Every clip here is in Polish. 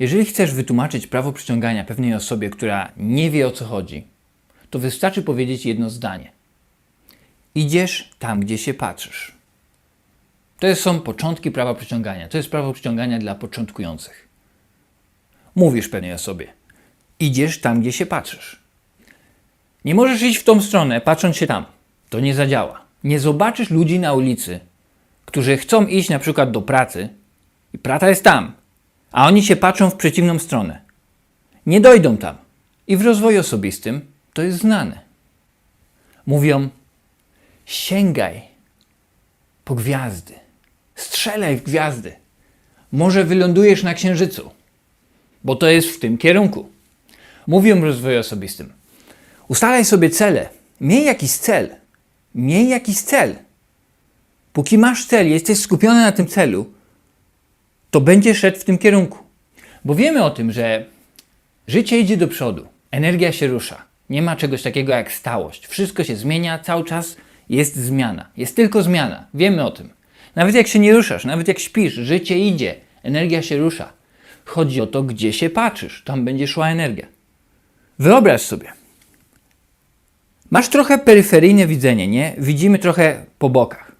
Jeżeli chcesz wytłumaczyć prawo przyciągania pewnej osobie, która nie wie o co chodzi, to wystarczy powiedzieć jedno zdanie. Idziesz tam, gdzie się patrzysz. To są początki prawa przyciągania. To jest prawo przyciągania dla początkujących. Mówisz pewnej osobie. Idziesz tam, gdzie się patrzysz. Nie możesz iść w tą stronę, patrząc się tam. To nie zadziała. Nie zobaczysz ludzi na ulicy, którzy chcą iść na przykład do pracy i praca jest tam, a oni się patrzą w przeciwną stronę. Nie dojdą tam. I w rozwoju osobistym to jest znane. Mówią: sięgaj po gwiazdy, strzelaj w gwiazdy. Może wylądujesz na księżycu, bo to jest w tym kierunku. Mówią w rozwoju osobistym: ustalaj sobie cele, miej jakiś cel, miej jakiś cel. Póki masz cel, jesteś skupiony na tym celu, to będziesz szedł w tym kierunku. Bo wiemy o tym, że życie idzie do przodu, energia się rusza. Nie ma czegoś takiego jak stałość. Wszystko się zmienia, cały czas jest zmiana. Jest tylko zmiana. Wiemy o tym. Nawet jak się nie ruszasz, nawet jak śpisz, życie idzie, energia się rusza. Chodzi o to, gdzie się patrzysz, tam będzie szła energia. Wyobraź sobie. Masz trochę peryferyjne widzenie, nie? Widzimy trochę po bokach.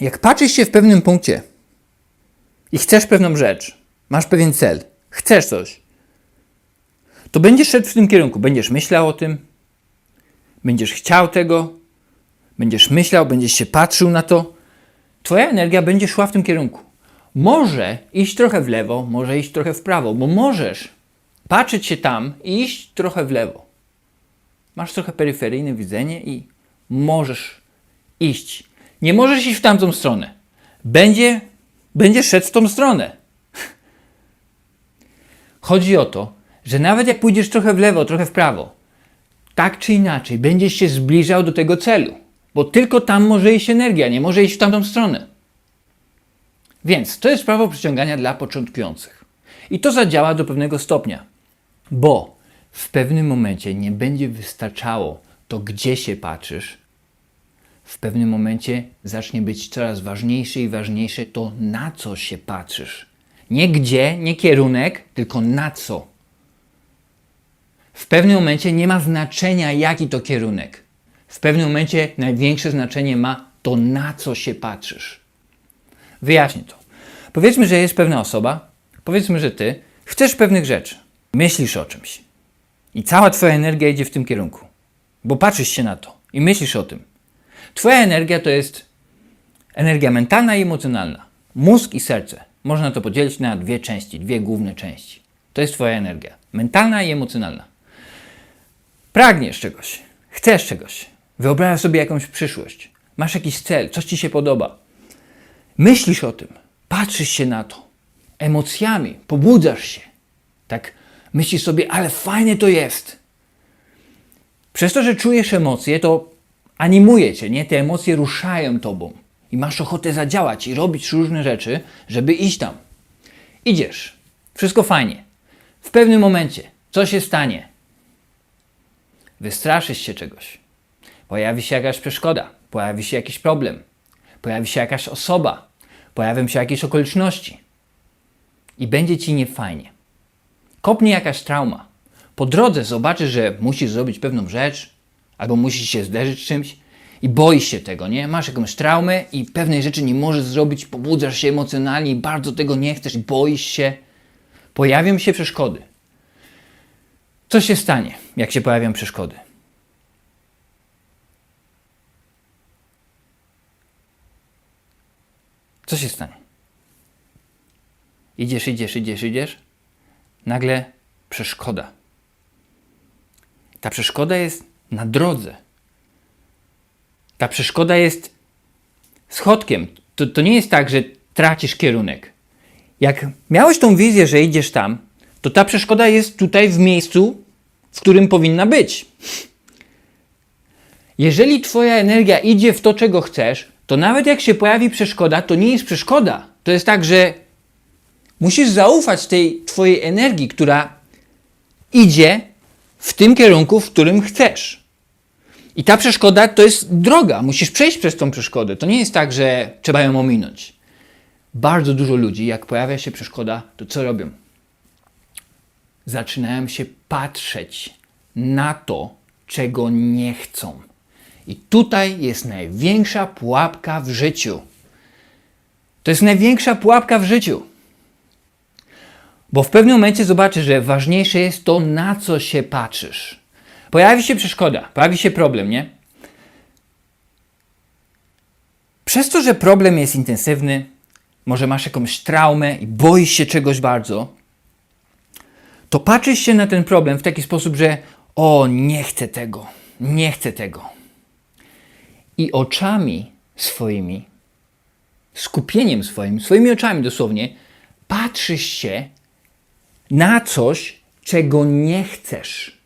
Jak patrzysz się w pewnym punkcie, i chcesz pewną rzecz, masz pewien cel, chcesz coś, to będziesz szedł w tym kierunku, będziesz myślał o tym, będziesz chciał tego, będziesz myślał, będziesz się patrzył na to. Twoja energia będzie szła w tym kierunku. Może iść trochę w lewo, może iść trochę w prawo, bo możesz patrzeć się tam i iść trochę w lewo. Masz trochę peryferyjne widzenie i możesz iść. Nie możesz iść w tamtą stronę. Będzie będziesz szedł w tą stronę. Chodzi o to, że nawet jak pójdziesz trochę w lewo, trochę w prawo, tak czy inaczej będziesz się zbliżał do tego celu, bo tylko tam może iść energia, nie może iść w tamtą stronę. Więc to jest prawo przyciągania dla początkujących. I to zadziała do pewnego stopnia, bo w pewnym momencie nie będzie wystarczało to, gdzie się patrzysz, w pewnym momencie zacznie być coraz ważniejsze i ważniejsze to, na co się patrzysz. Nie gdzie, nie kierunek, tylko na co. W pewnym momencie nie ma znaczenia, jaki to kierunek. W pewnym momencie największe znaczenie ma to, na co się patrzysz. Wyjaśnię to. Powiedzmy, że jest pewna osoba, powiedzmy, że ty chcesz pewnych rzeczy, myślisz o czymś i cała twoja energia idzie w tym kierunku, bo patrzysz się na to i myślisz o tym. Twoja energia to jest energia mentalna i emocjonalna. Mózg i serce. Można to podzielić na dwie części, dwie główne części. To jest Twoja energia. Mentalna i emocjonalna. Pragniesz czegoś, chcesz czegoś, wyobrażasz sobie jakąś przyszłość, masz jakiś cel, coś Ci się podoba. Myślisz o tym, patrzysz się na to, emocjami, pobudzasz się. Tak myślisz sobie, ale fajnie to jest. Przez to, że czujesz emocje, to animuje cię, nie? Te emocje ruszają tobą i masz ochotę zadziałać i robić różne rzeczy, żeby iść tam. Idziesz, wszystko fajnie. W pewnym momencie co się stanie? Wystraszysz się czegoś. Pojawi się jakaś przeszkoda, pojawi się jakiś problem, pojawi się jakaś osoba, pojawią się jakieś okoliczności i będzie ci niefajnie. Kopnie jakaś trauma. Po drodze zobaczysz, że musisz zrobić pewną rzecz, albo musisz się zderzyć czymś i boisz się tego, nie? Masz jakąś traumę i pewnej rzeczy nie możesz zrobić, pobudzasz się emocjonalnie i bardzo tego nie chcesz, boisz się. Pojawią się przeszkody. Co się stanie, jak się pojawią przeszkody? Co się stanie? Idziesz, idziesz, idziesz, idziesz. Nagle przeszkoda. Ta przeszkoda jest na drodze. Ta przeszkoda jest schodkiem. To, to nie jest tak, że tracisz kierunek. Jak miałeś tą wizję, że idziesz tam, to ta przeszkoda jest tutaj w miejscu, w którym powinna być. Jeżeli Twoja energia idzie w to, czego chcesz, to nawet jak się pojawi przeszkoda, to nie jest przeszkoda. To jest tak, że musisz zaufać tej Twojej energii, która idzie w tym kierunku, w którym chcesz. I ta przeszkoda to jest droga. Musisz przejść przez tą przeszkodę. To nie jest tak, że trzeba ją ominąć. Bardzo dużo ludzi, jak pojawia się przeszkoda, to co robią? zaczynają się patrzeć na to, czego nie chcą. I tutaj jest największa pułapka w życiu. To jest największa pułapka w życiu. Bo w pewnym momencie zobaczysz, że ważniejsze jest to, na co się patrzysz. Pojawi się przeszkoda, pojawi się problem, nie? Przez to, że problem jest intensywny, może masz jakąś traumę i boisz się czegoś bardzo, to patrzysz się na ten problem w taki sposób, że o, nie chcę tego, nie chcę tego. I oczami swoimi, skupieniem swoim, swoimi oczami dosłownie, patrzysz się na coś, czego nie chcesz.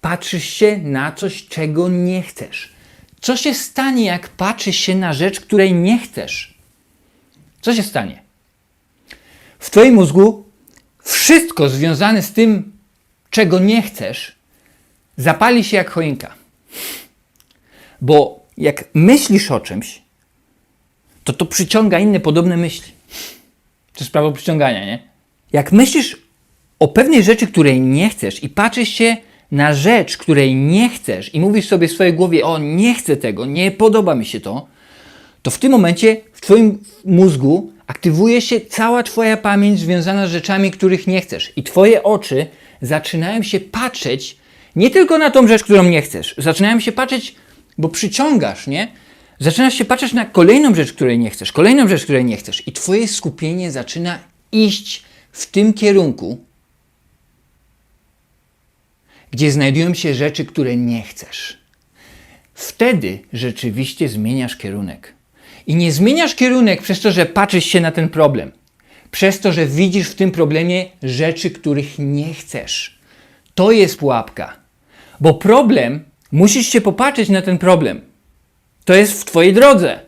Patrzysz się na coś, czego nie chcesz. Co się stanie, jak patrzysz się na rzecz, której nie chcesz? Co się stanie? W Twoim mózgu wszystko związane z tym, czego nie chcesz, zapali się jak choinka. Bo jak myślisz o czymś, to to przyciąga inne podobne myśli. To jest prawo przyciągania, nie? Jak myślisz o pewnej rzeczy, której nie chcesz i patrzysz się na rzecz, której nie chcesz i mówisz sobie w swojej głowie, o nie chcę tego, nie podoba mi się to, to w tym momencie w Twoim mózgu aktywuje się cała Twoja pamięć związana z rzeczami, których nie chcesz. I Twoje oczy zaczynają się patrzeć nie tylko na tą rzecz, którą nie chcesz, zaczynają się patrzeć, bo przyciągasz, nie? Zaczynasz się patrzeć na kolejną rzecz, której nie chcesz, kolejną rzecz, której nie chcesz, i Twoje skupienie zaczyna iść w tym kierunku, gdzie znajdują się rzeczy, które nie chcesz. Wtedy rzeczywiście zmieniasz kierunek. I nie zmieniasz kierunek przez to, że patrzysz się na ten problem. Przez to, że widzisz w tym problemie rzeczy, których nie chcesz. To jest pułapka. Bo problem, musisz się popatrzeć na ten problem. To jest w Twojej drodze.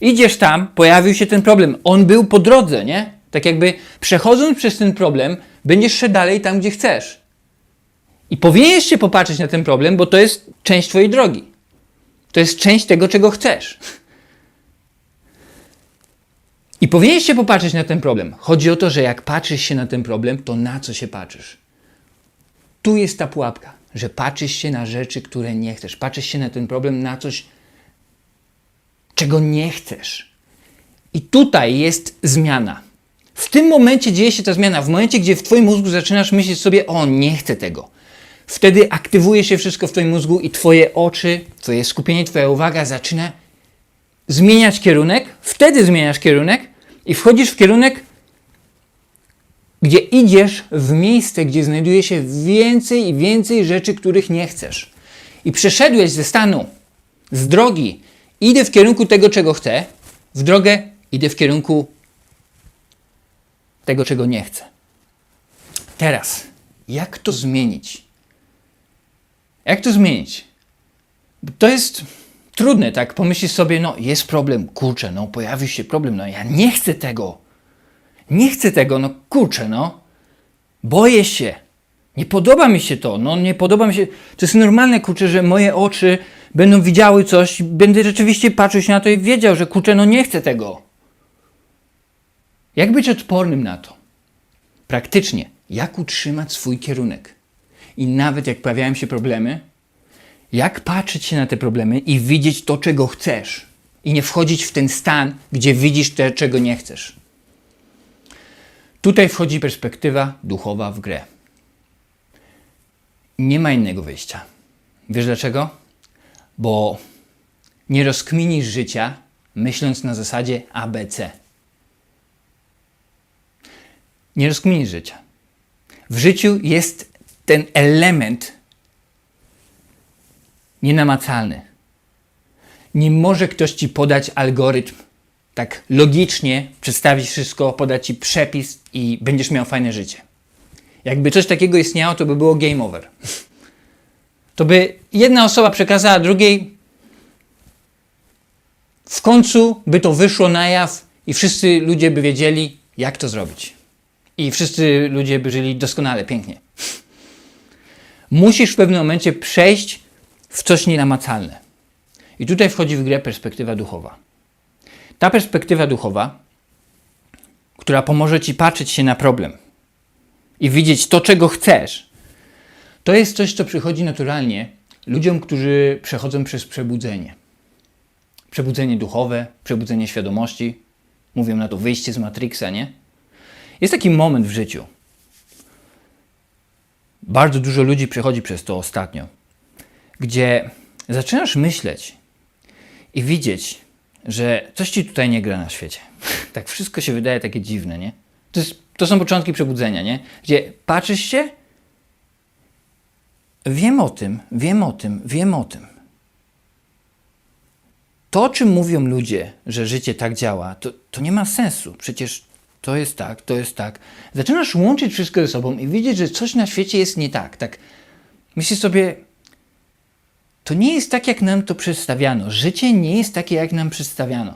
Idziesz tam, pojawił się ten problem. On był po drodze, nie? Tak jakby przechodząc przez ten problem, będziesz szedł dalej tam, gdzie chcesz. I powinieneś się popatrzeć na ten problem, bo to jest część Twojej drogi. To jest część tego, czego chcesz. I powinieneś się popatrzeć na ten problem. Chodzi o to, że jak patrzysz się na ten problem, to na co się patrzysz? Tu jest ta pułapka, że patrzysz się na rzeczy, które nie chcesz. Patrzysz się na ten problem, na coś, czego nie chcesz. I tutaj jest zmiana. W tym momencie dzieje się ta zmiana. W momencie, gdzie w Twoim mózgu zaczynasz myśleć sobie, o, nie chcę tego. Wtedy aktywuje się wszystko w Twoim mózgu i Twoje oczy, Twoje skupienie, Twoja uwaga zaczyna zmieniać kierunek. Wtedy zmieniasz kierunek i wchodzisz w kierunek, gdzie idziesz w miejsce, gdzie znajduje się więcej i więcej rzeczy, których nie chcesz. I przeszedłeś ze stanu, z drogi, idę w kierunku tego, czego chcę, w drogę idę w kierunku tego, czego nie chcę. Teraz, jak to zmienić? Jak to zmienić? To jest trudne, tak? Pomyślisz sobie, no jest problem, kurczę, no pojawił się problem, no ja nie chcę tego. Nie chcę tego, no kurczę, no. Boję się. Nie podoba mi się to, no nie podoba mi się. To jest normalne, kurczę, że moje oczy będą widziały coś, będę rzeczywiście patrzył się na to i wiedział, że kurczę, no nie chcę tego. Jak być odpornym na to? Praktycznie, jak utrzymać swój kierunek? I nawet jak pojawiają się problemy, jak patrzeć się na te problemy i widzieć to, czego chcesz, i nie wchodzić w ten stan, gdzie widzisz te, czego nie chcesz. Tutaj wchodzi perspektywa duchowa w grę. Nie ma innego wyjścia. Wiesz dlaczego? Bo nie rozkminisz życia myśląc na zasadzie ABC. Nie rozkminisz życia. W życiu jest ten element nienamacalny. Nie może ktoś ci podać algorytm, tak logicznie przedstawić wszystko, podać ci przepis i będziesz miał fajne życie. Jakby coś takiego istniało, to by było game over. To by jedna osoba przekazała drugiej, w końcu by to wyszło na jaw i wszyscy ludzie by wiedzieli, jak to zrobić. I wszyscy ludzie by żyli doskonale, pięknie. Musisz w pewnym momencie przejść w coś nienamacalne. I tutaj wchodzi w grę perspektywa duchowa. Ta perspektywa duchowa, która pomoże ci patrzeć się na problem i widzieć to, czego chcesz, to jest coś, co przychodzi naturalnie ludziom, którzy przechodzą przez przebudzenie. Przebudzenie duchowe, przebudzenie świadomości. Mówią na to wyjście z Matrixa, nie? Jest taki moment w życiu. Bardzo dużo ludzi przechodzi przez to ostatnio, gdzie zaczynasz myśleć i widzieć, że coś ci tutaj nie gra na świecie. Tak wszystko się wydaje takie dziwne, nie? To, jest, to są początki przebudzenia, nie? Gdzie patrzysz się, wiem o tym, wiem o tym, wiem o tym. To, o czym mówią ludzie, że życie tak działa, to, to nie ma sensu. Przecież to jest tak, to jest tak. Zaczynasz łączyć wszystko ze sobą i widzieć, że coś na świecie jest nie tak. Tak myślisz sobie, to nie jest tak, jak nam to przedstawiano. Życie nie jest takie, jak nam przedstawiano.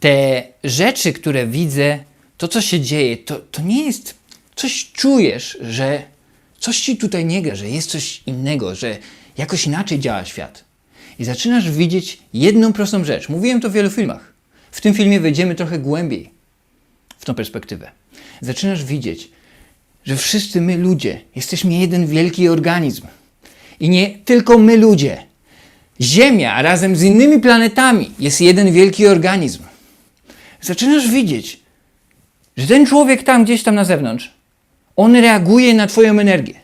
Te rzeczy, które widzę, to co się dzieje, to, to nie jest. Coś czujesz, że coś ci tutaj nie gra, że jest coś innego, że jakoś inaczej działa świat. I zaczynasz widzieć jedną prostą rzecz. Mówiłem to w wielu filmach. W tym filmie wejdziemy trochę głębiej w tą perspektywę. Zaczynasz widzieć, że wszyscy my ludzie jesteśmy jeden wielki organizm. I nie tylko my ludzie. Ziemia razem z innymi planetami jest jeden wielki organizm. Zaczynasz widzieć, że ten człowiek tam gdzieś tam na zewnątrz, on reaguje na Twoją energię.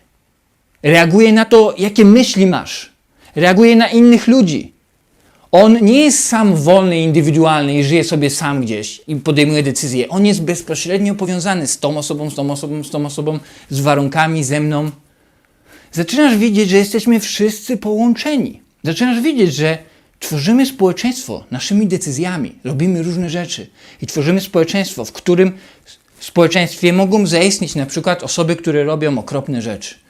Reaguje na to, jakie myśli masz. Reaguje na innych ludzi. On nie jest sam wolny, indywidualny i żyje sobie sam gdzieś i podejmuje decyzje. On jest bezpośrednio powiązany z tą osobą, z tą osobą, z tą osobą, z warunkami, ze mną. Zaczynasz widzieć, że jesteśmy wszyscy połączeni. Zaczynasz widzieć, że tworzymy społeczeństwo naszymi decyzjami, robimy różne rzeczy i tworzymy społeczeństwo, w którym w społeczeństwie mogą zaistnieć na przykład osoby, które robią okropne rzeczy.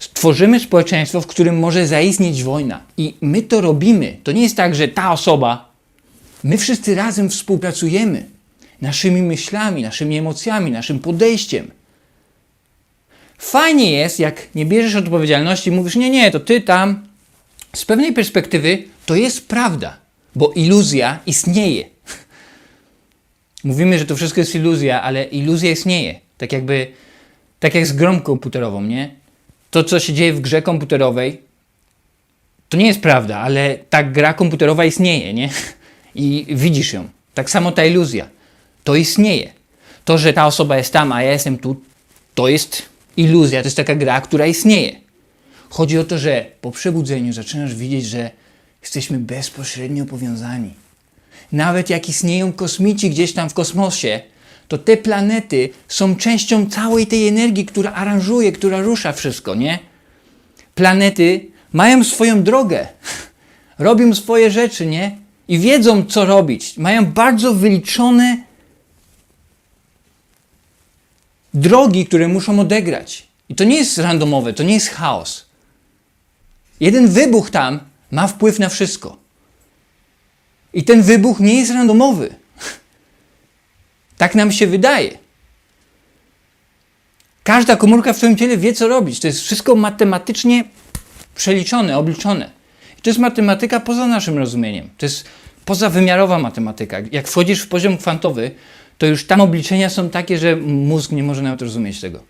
Stworzymy społeczeństwo, w którym może zaistnieć wojna. I my to robimy. To nie jest tak, że ta osoba, my wszyscy razem współpracujemy naszymi myślami, naszymi emocjami, naszym podejściem. Fajnie jest, jak nie bierzesz odpowiedzialności, mówisz, nie, nie, to ty tam. Z pewnej perspektywy to jest prawda, bo iluzja istnieje. Mówimy, że to wszystko jest iluzja, ale iluzja istnieje. Tak jakby, tak jak z grą komputerową, nie? To, co się dzieje w grze komputerowej, to nie jest prawda, ale ta gra komputerowa istnieje, nie? I widzisz ją. Tak samo ta iluzja. To istnieje. To, że ta osoba jest tam, a ja jestem tu, to jest iluzja, to jest taka gra, która istnieje. Chodzi o to, że po przebudzeniu zaczynasz widzieć, że jesteśmy bezpośrednio powiązani. Nawet jak istnieją kosmici gdzieś tam w kosmosie, to te planety są częścią całej tej energii, która aranżuje, która rusza wszystko, nie? Planety mają swoją drogę, robią swoje rzeczy, nie? I wiedzą, co robić. Mają bardzo wyliczone drogi, które muszą odegrać. I to nie jest randomowe, to nie jest chaos. Jeden wybuch tam ma wpływ na wszystko. I ten wybuch nie jest randomowy. Tak nam się wydaje. Każda komórka w Twoim ciele wie, co robić. To jest wszystko matematycznie przeliczone, obliczone. I to jest matematyka poza naszym rozumieniem. To jest pozawymiarowa matematyka. Jak wchodzisz w poziom kwantowy, to już tam obliczenia są takie, że mózg nie może nawet rozumieć tego.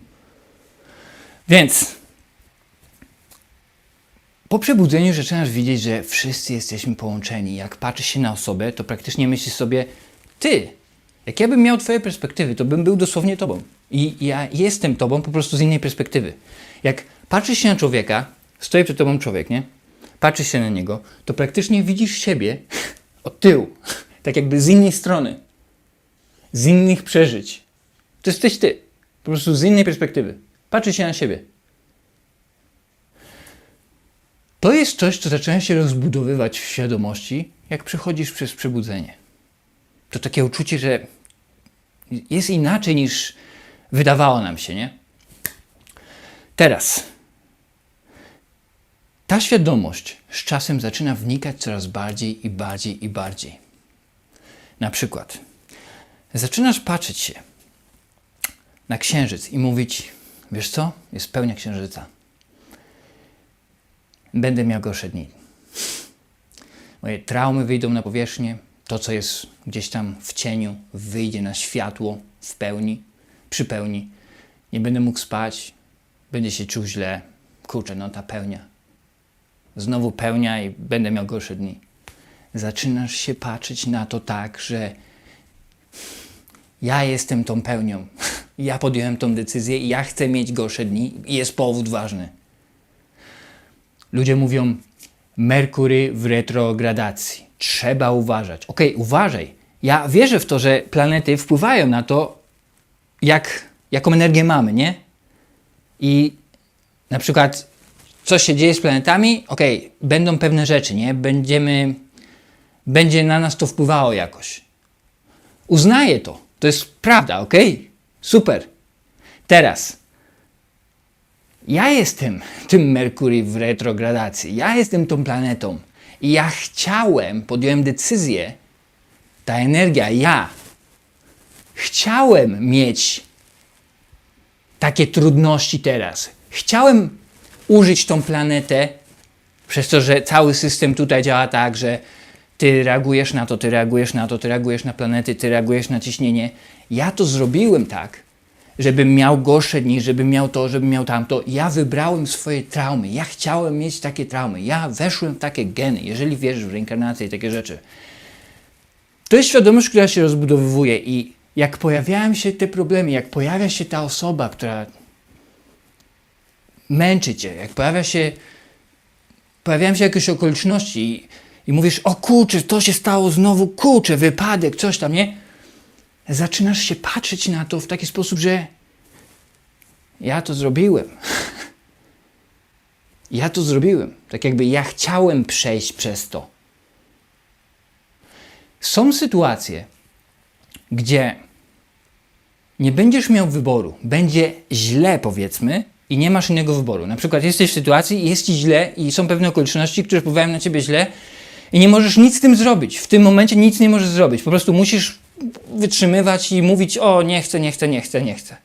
Więc po przebudzeniu zaczynasz widzieć, że wszyscy jesteśmy połączeni. Jak patrzysz się na osobę, to praktycznie myślisz sobie, ty, jak ja bym miał twoje perspektywy, to bym był dosłownie tobą. I ja jestem tobą po prostu z innej perspektywy. Jak patrzysz się na człowieka, stoi przed tobą człowiek, nie? Patrzysz się na niego, to praktycznie widzisz siebie od tyłu. Tak jakby z innej strony. Z innych przeżyć. To jesteś ty. Po prostu z innej perspektywy. Patrzysz się na siebie. To jest coś, co zaczyna się rozbudowywać w świadomości, jak przechodzisz przez przebudzenie. To takie uczucie, że jest inaczej niż wydawało nam się, nie? Teraz. Ta świadomość z czasem zaczyna wnikać coraz bardziej i bardziej i bardziej. Na przykład, zaczynasz patrzeć się na księżyc i mówić: Wiesz co? Jest pełnia księżyca będę miał gorsze dni. Moje traumy wyjdą na powierzchnię, to co jest gdzieś tam w cieniu wyjdzie na światło w pełni. przy pełni. Nie będę mógł spać, będzie się czuł źle. Kurczę, no ta pełnia. Znowu pełnia i będę miał gorsze dni. Zaczynasz się patrzeć na to tak, że ja jestem tą pełnią. Ja podjąłem tą decyzję i ja chcę mieć gorsze dni jest powód ważny. Ludzie mówią Merkury w retrogradacji. Trzeba uważać. Okej, uważaj. Ja wierzę w to, że planety wpływają na to, jak, jaką energię mamy, nie? I na przykład coś się dzieje z planetami, okej, będą pewne rzeczy, nie? Będziemy, będzie na nas to wpływało jakoś. Uznaję to. To jest prawda, ok? Super. Teraz. Ja jestem tym Merkury w retrogradacji. Ja jestem tą planetą. I ja chciałem, podjąłem decyzję, ta energia, ja chciałem mieć takie trudności teraz. Chciałem użyć tą planetę, przez to, że cały system tutaj działa tak, że ty reagujesz na to, ty reagujesz na to, ty reagujesz na planety, ty reagujesz na ciśnienie. Ja to zrobiłem tak, żebym miał gorsze dni, żebym miał to, żebym miał tamto. Ja wybrałem swoje traumy. Ja chciałem mieć takie traumy. Ja weszłem w takie geny, jeżeli wierzysz w reinkarnację i takie rzeczy. To jest świadomość, która się rozbudowuje i jak pojawiają się te problemy, jak pojawia się ta osoba, która męczy cię, jak pojawia się, pojawiają się jakieś okoliczności i, i mówisz, o kurczę, to się stało znowu, kurczę, wypadek, coś tam, nie? Zaczynasz się patrzeć na to w taki sposób, że ja to zrobiłem. ja to zrobiłem. Tak jakby ja chciałem przejść przez to. Są sytuacje, gdzie nie będziesz miał wyboru, będzie źle, powiedzmy, i nie masz innego wyboru. Na przykład jesteś w sytuacji jest ci źle, i są pewne okoliczności, które wpływają na ciebie źle, i nie możesz nic z tym zrobić. W tym momencie nic nie możesz zrobić. Po prostu musisz wytrzymywać i mówić: O, nie chcę, nie chcę, nie chcę, nie chcę.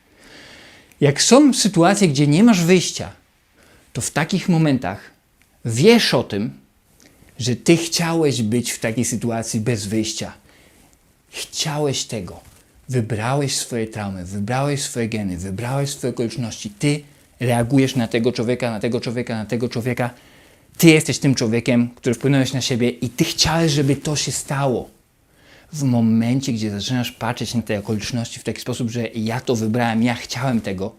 Jak są sytuacje, gdzie nie masz wyjścia, to w takich momentach wiesz o tym, że ty chciałeś być w takiej sytuacji bez wyjścia. Chciałeś tego. Wybrałeś swoje traumy, wybrałeś swoje geny, wybrałeś swoje okoliczności. Ty reagujesz na tego człowieka, na tego człowieka, na tego człowieka. Ty jesteś tym człowiekiem, który wpłynąłeś na siebie i ty chciałeś, żeby to się stało. W momencie, gdzie zaczynasz patrzeć na te okoliczności w taki sposób, że ja to wybrałem, ja chciałem tego,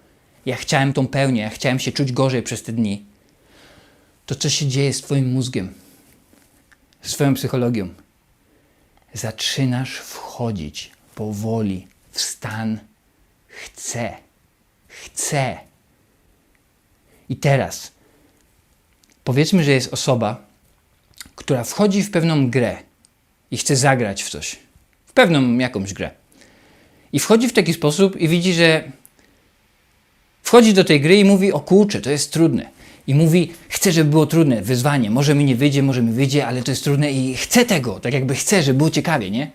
ja chciałem tą pełnię, ja chciałem się czuć gorzej przez te dni, to co się dzieje z Twoim mózgiem, z Twoją psychologią? Zaczynasz wchodzić powoli w stan chcę, chcę. I teraz powiedzmy, że jest osoba, która wchodzi w pewną grę i chce zagrać w coś, w pewną jakąś grę. I wchodzi w taki sposób i widzi, że wchodzi do tej gry i mówi: O kurczę, to jest trudne. I mówi: Chcę, żeby było trudne, wyzwanie. Może mi nie wyjdzie, może mi wyjdzie, ale to jest trudne i chcę tego. Tak jakby chcę, żeby było ciekawie, nie?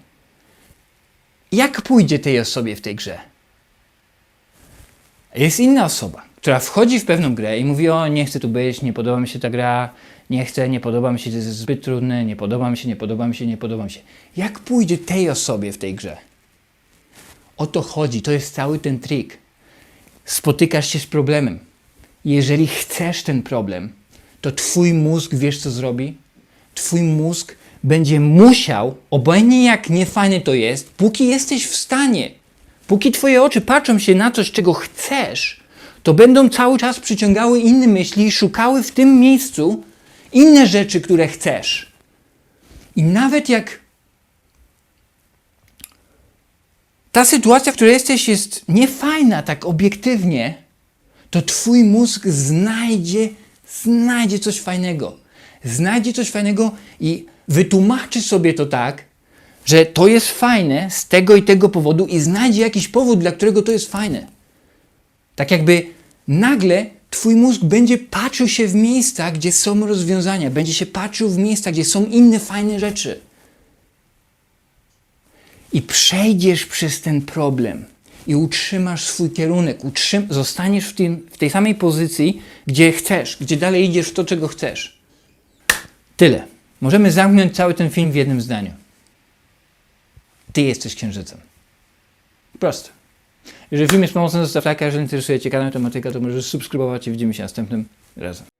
Jak pójdzie tej osobie w tej grze? Jest inna osoba, która wchodzi w pewną grę i mówi: O, nie chcę tu być, nie podoba mi się ta gra, nie chcę, nie podoba mi się, to jest zbyt trudne, nie podoba mi się, nie podoba mi się, nie podoba mi się. Jak pójdzie tej osobie w tej grze? O to chodzi, to jest cały ten trik. Spotykasz się z problemem. Jeżeli chcesz ten problem, to twój mózg wiesz co zrobi? Twój mózg będzie musiał, obojętnie jak niefajne to jest, póki jesteś w stanie, póki twoje oczy patrzą się na coś, czego chcesz, to będą cały czas przyciągały inne myśli i szukały w tym miejscu inne rzeczy, które chcesz. I nawet jak ta sytuacja, w której jesteś, jest niefajna tak obiektywnie, to twój mózg znajdzie, znajdzie coś fajnego. Znajdzie coś fajnego i wytłumaczy sobie to tak, że to jest fajne z tego i tego powodu i znajdzie jakiś powód, dla którego to jest fajne. Tak jakby nagle twój mózg będzie patrzył się w miejsca, gdzie są rozwiązania, będzie się patrzył w miejsca, gdzie są inne fajne rzeczy. I przejdziesz przez ten problem i utrzymasz swój kierunek, utrzym- zostaniesz w, tym, w tej samej pozycji, gdzie chcesz, gdzie dalej idziesz w to, czego chcesz. Tyle. Możemy zamknąć cały ten film w jednym zdaniu. Ty jesteś księżycem. Proste. Jeżeli film jest pomocny, zostaw lajka, jeżeli interesuje Cię kanał tematyka, to możesz subskrybować i widzimy się następnym razem.